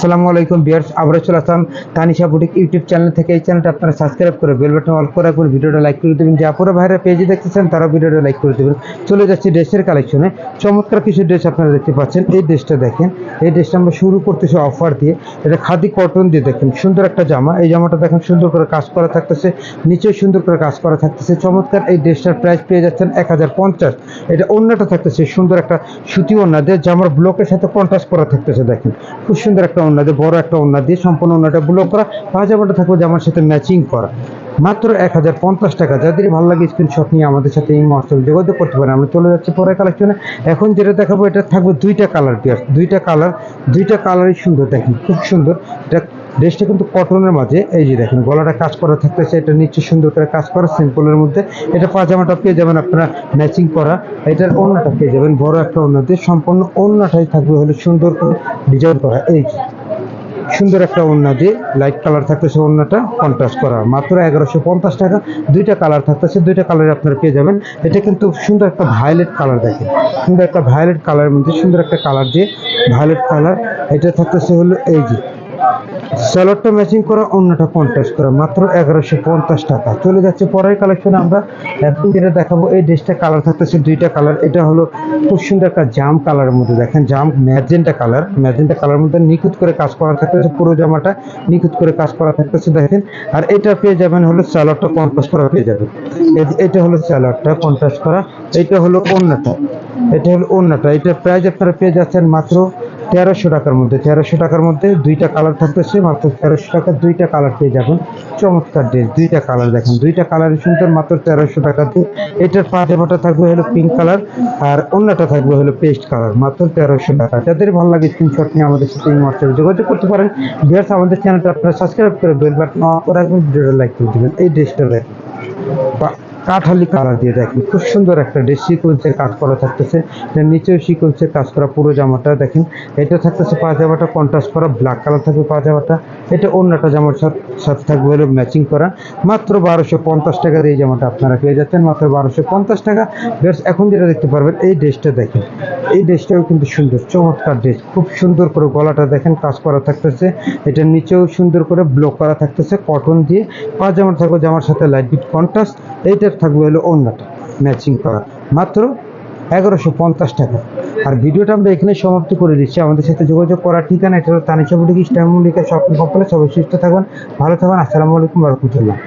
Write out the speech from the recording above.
আসসালামু আলাইকুম বিয়ার্স আবারও চলে আসলাম তানিশা বুটিক ইউটিউব চ্যানেল থেকে। এই চ্যানেলটা আপনারা সাবস্ক্রাইব করে বেল বাটন অল করে রাখবেন ভিডিওটা লাইক করে দেবেন। যে আপুরা ভাইরা পেজে দেখতেছেন তারা ভিডিওটা লাইক করে দেবেন। চলে যাচ্ছি ড্রেসের কালেকশনে চমৎকার কিছু ড্রেস আপনারা দেখতে পাচ্ছেন। এই ড্রেসটা দেখেন, এই ড্রেসটা আমরা শুরু করতেছি অফার দিয়ে। এটা খাদি কটন দিয়ে দেখেন, সুন্দর একটা জামা। এই জামাটা দেখেন, সুন্দর করে কাজ করা থাকতেছে, নিচেও সুন্দর করে কাজ করা থাকতেছে। চমৎকার এই ড্রেসটার প্রাইস পেয়ে যাচ্ছেন এক হাজার পঞ্চাশ। এটা অন্যটা থাকতেছে, সুন্দর একটা সুতি ওন্না দিয়ে জামার ব্লকের সাথে কন্ট্রাস্ট করা থাকতেছে, দেখেন। খুব সুন্দর একটা ওন্না দিয়ে বড় একটা অন্য দিয়ে সম্পূর্ণ ওনাটা ব্লক করা। পাজামাটা থাকবে জামার সাথে ম্যাচিং করা। মাত্র এক হাজার পঞ্চাশ টাকা। যাদের ভালো লাগে স্ক্রিনশট নিয়ে আমাদের সাথে এই মহসল যোগাযোগ করতে পারেন। আমরা চলে যাচ্ছি পরে কালেকশনে এখন যেটা দেখাবো, এটা থাকবে দুইটা কালার পিয়ার দুইটা কালার দুইটা কালারই সুন্দর দেখেন, খুব সুন্দর। এটা ড্রেসটা কিন্তু কটনের মাঝে, এই যে দেখেন, গলাটা কাজ করা থাকতেছে, এটা নিচে সুন্দর করে কাজ করা সিম্পলের মধ্যে। এটা পাজামাটা পেয়ে যাবেন আপনারা ম্যাচিং করা। এটার অন্যটা পেয়ে যাবেন, বড় একটা অন্যতে সম্পূর্ণ অন্যটাই থাকবে হলে সুন্দর করে ডিজাইন করা। এই। সুন্দর একটা ওড়না দিয়ে লাইট কালার থাকতেছে ওড়নাটা কন্ট্রাস্ট করা। মাত্র এগারোশো পঞ্চাশ টাকা, দুইটা কালার থাকতেছে, দুইটা কালারে আপনারা পেয়ে যাবেন। এটা কিন্তু সুন্দর একটা ভায়োলেট কালার দেখেন। সুন্দর একটা ভায়োলেট কালারের মধ্যে সুন্দর একটা কালার দিয়ে ভায়োলেট কালার এটা থাকতেছে হলো এই যে। স্যালোডটা ম্যাচিং করা, অন্যটা কন্ট্রাস্ট করা, মাত্র এগারোশো পঞ্চাশ টাকা। চলে যাচ্ছে পরের কালেকশন আমরা। এখন যেটা দেখাবো, এই ড্রেসটা কালার থাকতেছে দুইটা কালার এটা হলো খুব সুন্দর একটা জাম কালারের মধ্যে। দেখেন, জাম ম্যাজেন্টা কালার ম্যাজেন্টা কালারের মধ্যে নিখুঁত করে কাজ করা থাকতেছে, পুরো জামাটা নিখুঁত করে কাজ করা থাকতেছে, দেখেন। আর এটা পেয়ে যাবেন হলো স্যালোডটা কন্ট্রাস্ট করা পেয়ে যাবেন। এটা হলো স্যালোডটা কন্ট্রাস্ট করা। এটা হলো অন্যটা। এটা হলো অন্যটা। এটা প্রাইস আপনারা পেয়ে যাচ্ছেন মাত্র তেরোশো টাকার মধ্যে, তেরোশো টাকার মধ্যে দুইটা কালার থাকতেছে, মাত্র তেরোশো টাকা, দুইটা কালার পেয়ে যাবেন। চমৎকার ড্রেস দুইটা কালার দেখেন, দুইটা কালারই সুন্দর, মাত্র তেরোশো টাকাতে। এটার পাজামাটা থাকবে হলো পিঙ্ক কালার আর অন্যটা থাকবে হলো পেস্ট কালার মাত্র তেরোশো টাকা। যাদের ভালো লাগে স্ক্রিনশট নিয়ে আমাদের সাথে হোয়াটসঅ্যাপে যোগাযোগ করতে পারেন। বিয়ার্স আমাদের চ্যানেলটা আপনারা সাবস্ক্রাইব করে বেল বাটন অন করে রাখবেন, ভিডিওটা লাইক করে দেবেন। এই ড্রেসটা দেখেন। কাঠালি কালার দিয়ে দেখেন। খুব সুন্দর একটা ড্রেস সিকোয়েন্সের কাজ করা থাকতেছে। এর নিচেও সিকোয়েন্সের কাজ করা পুরো জামাটা দেখেন। এটা থাকতেছে পাজামাটা কন্ট্রাস্ট করা ব্ল্যাক কালার থাকবে পাজামাটা এটা অন্যটা জামার সাথে থাকবে হলো ম্যাচিং করা। মাত্র বারোশো পঞ্চাশ টাকা দিয়ে এই জামাটা আপনারা পেয়ে যাচ্ছেন। মাত্র বারোশো পঞ্চাশ টাকা। বেশ এখন যেটা দেখতে পারবেন, এই ড্রেসটা দেখেন। এই ড্রেসটাও কিন্তু সুন্দর, চমৎকার ড্রেস। খুব সুন্দর করে গলাটা দেখেন, কাজ করা থাকতেছে। এটার নিচেও সুন্দর করে ব্লক করা থাকতেছে কটন দিয়ে। পাজামা থাকবে জামার সাথে লাইট বিট কন্ট্রাস্ট এইটার থাকবে হলো অন্যটা ম্যাচিং করা মাত্র এগারোশো পঞ্চাশ টাকা। আর ভিডিওটা আমরা এখানে সমাপ্ত করে দিচ্ছি। আমাদের সাথে যোগাযোগ করার ঠিকানা এটা হলো Tanisha boutique Eastern Mallika shopping সবাই সুস্থ থাকবেন ভালো থাকবেন আসসালামু আলাইকুম রহমতুল্লাহ